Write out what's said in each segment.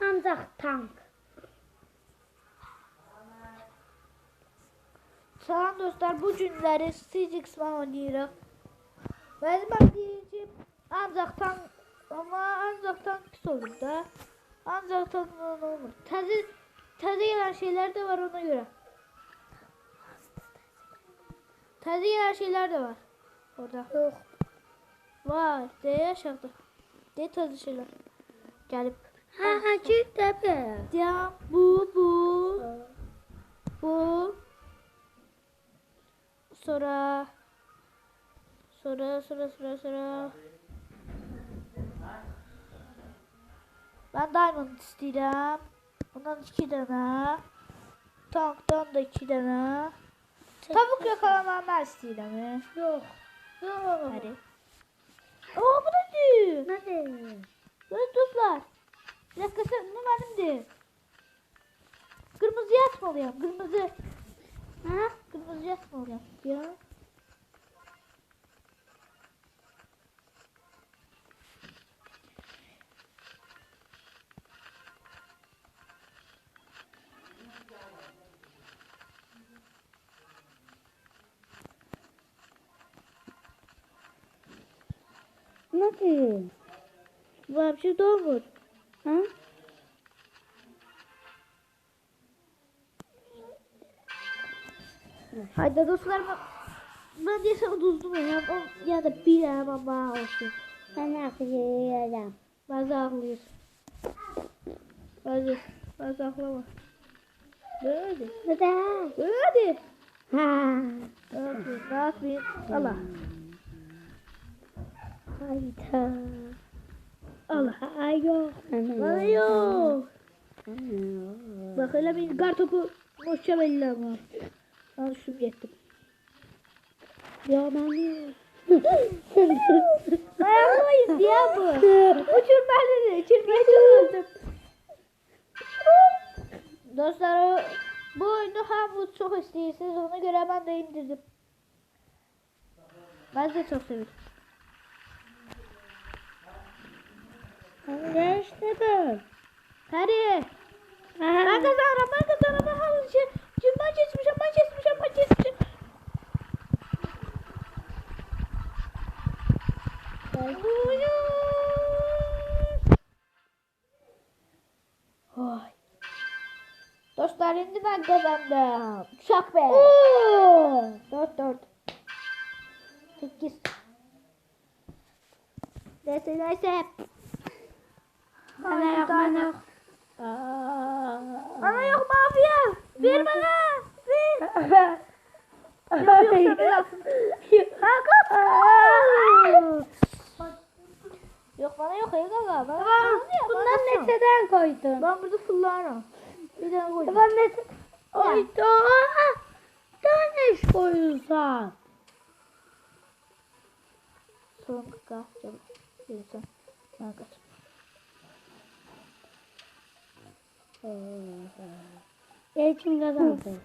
Ancak tank. Salam dostlar, bu günləri Stixman oynayırıq. Mənim deyəcəm, ancaq tank, amma ancaq tank pis olur da. Ancaq tank olmur. Təzə, təzə gələn şeylər də var ona görə. Təzə gələn şeylər də var. Orada. Yok. Var, deyə aşağıda. De təzə şeylər. Gəlib. Ha ha çık tepe. Ya bu, bu, bu. Sonra sonra sonra sonra sonra Ben diamond istəyirəm. Bundan iki dənə. Tankdan da iki dənə. Tavuk yakalamağı mən istəyirəm. e. Yok. Yok. Hadi. Aa bu nedir? Nerede? Dur dostlar. Bir dakika sen bu benimdi. Kırmızıya atmalıyım. Kırmızı. Ha? Kırmızıya atmalıyım. Ya. Nerede? Bu bir şey doğru. Ha? Haydi dostlar ben, ben diyesem uduzdum ya. O, ya da bir ama olsun. Ben akıllıyorum. Bazı ağlıyorsun. Bazı. Bazı ağlama. Böyle. Nerede? Böyle. Ha. Ne yapayım? Allah. Hayda. Allah. Ay yok. Bana yok. Bak öyle bir kar topu belli ama. Ben gittim. Ya ben yok. Ayaklayız ya bu. Uçur beni. Uçurmaya çalıştım. Dostlar o, bu oyunu hamı çok istiyorsunuz. Ona göre ben de indirdim. Ben de çok seviyorum. Ya işte bu. Hadi. Ben kazanırım. Ben kazanırım. Ben Çünkü ben kesmişim. Ben kesmişim. Ben kesmişim. Oy. Dostlar şimdi ben kazandım. Şak be. Oo. Dört dört. Sekiz. Neyse neyse. Bana yok Ver bana. Ver. Yoksa bir alsın. Yok bana yok ya gaga. Bana ne Bundan neseden koydun? Ben burada fullarım. Bir tane koydum. Ben ne? Ay daha. Daha ne iş koyuyorsan? Son kaç. Neyse. Ben Elçin kazandı.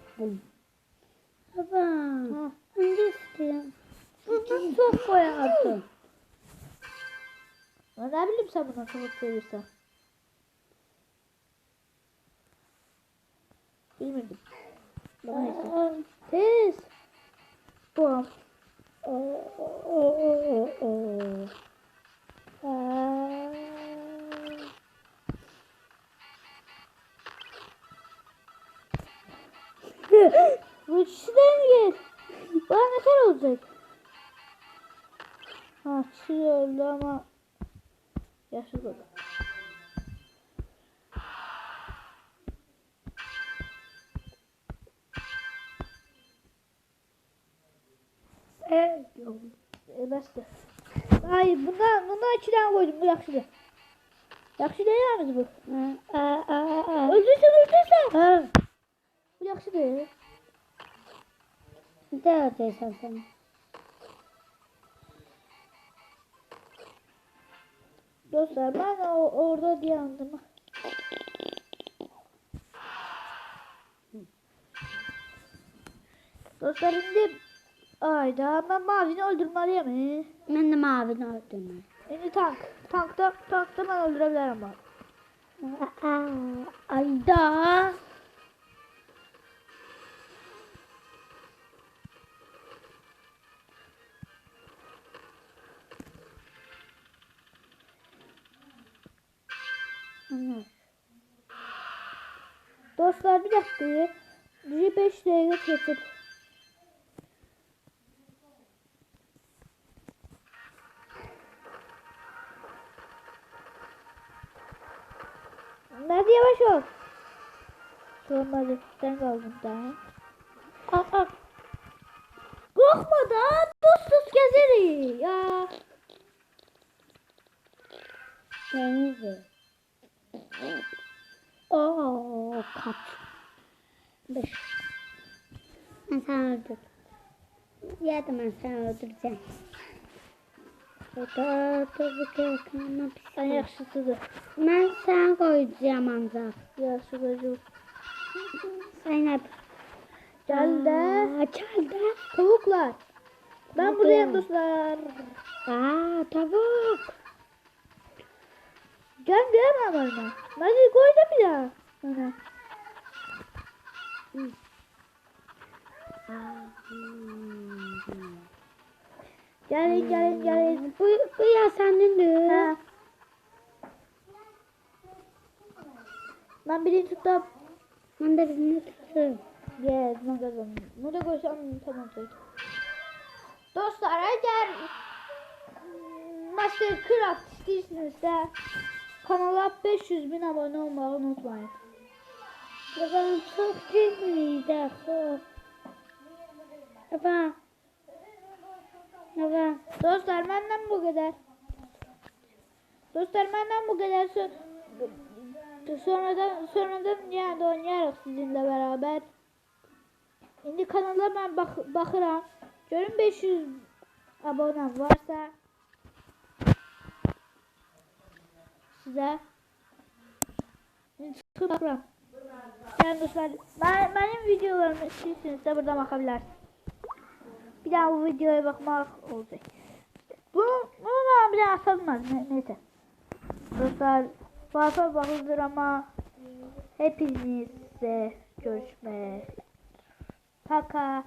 Baba. Ha. Ben de istiyorum. Çok koyardın. Ben ne bileyim sen bundan çok seviyorsan. Bilmedim. Bana neyse. Tez. Bu. Bu ikisi de mi gel? Bana kadar olacak? Ha çiğ öldü ama yaşlı oldu. E. Ay bundan, bundan iki tane koydum bu yaxşıdır. Yaxşı deyilmiz bu. Öldürsən, öldürsən. Bu yaxşıdır. Ne ödeysen sen? Dostlar ben orada dayandım. Dostlar şimdi ayda ben mavini öldürmeliyim. Ben de mavini öldüm. Şimdi tank. Tankta, tankta ben öldürebilirim bak. Ayda. Hı. Dostlar bir dakika. Bir 5 dakika geçip. Hadi yavaş ol. Sormadı. Sen kaldın daha. Aa, Korkma da dostuz gezeri. Ya. denizi. Oo, kaç. Beş. Ben seni öldürdüm. Yedim ben seni öldüreceğim. Orada tabii ki yakınma bir Sen yaxşısıdır. Ben sana koyacağım ancak. Qocuk. Zeynep. Gel de. Gel de. Tavuklar. Ben buradayım dostlar. Aa, tavuk. Gel gel bana. Hadi koy da bir daha. Aa, hmm. Gelin gelin gelin. Bu, bu ya senindir. Ha. Ben birinci tutup Ben de birini tutuyorum. Yes, ben kazandım. Bunu da koysam tamam peki. Dostlar eğer mm, Mastercraft istiyorsanız kanala 500 bin abone olmayı unutmayın. Babam çok cimriydi. Çok. Baba. Baba. Dostlar benden bu kadar. Dostlar benden bu. Son, sonradan sonradan yani oynayarıq sizinle beraber. İndi kanala ben bak bakıram. Görün 500 abonem varsa size çıxıb baxıram. Yəni dostlar, mən, mənim videolarımı istəyirsinizsə burada baxa bilərsiniz. Bir daha bu videoya bakmak olacak. Bu, bunu da bir daha atılmaz. Ne, neyse. Dostlar fazla bakılır ama hepinizle görüşmek. Paka.